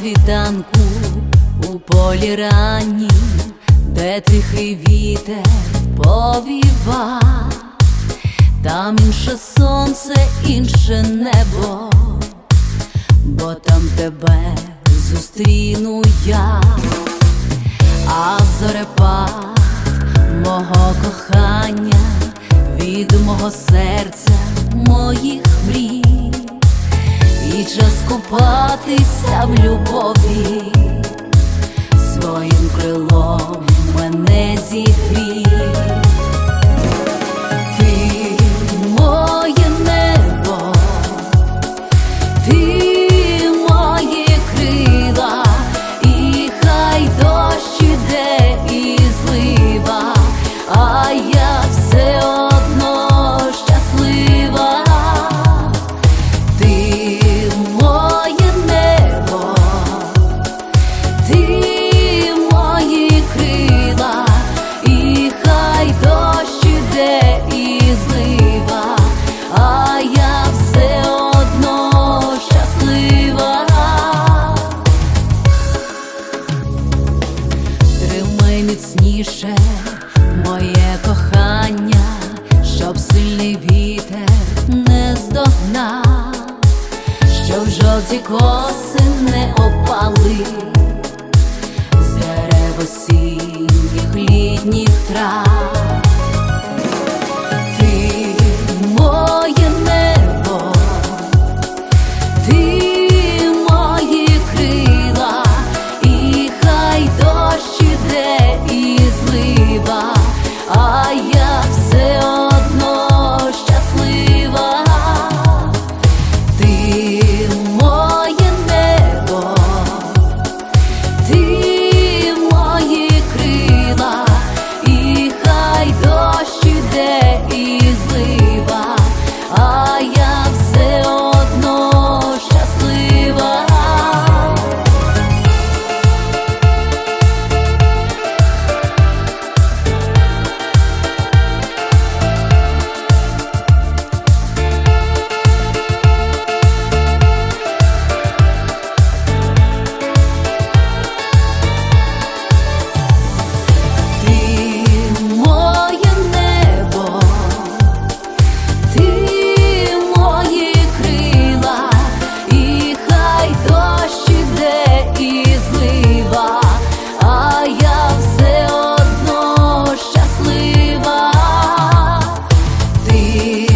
Світанку у полі раннім, де тихий вітер повівав там інше сонце, інше небо, бо там тебе зустріну я, а зорепад мого кохання, від мого серця, моїх мрій, і час купатися в любові своїм крилом. me.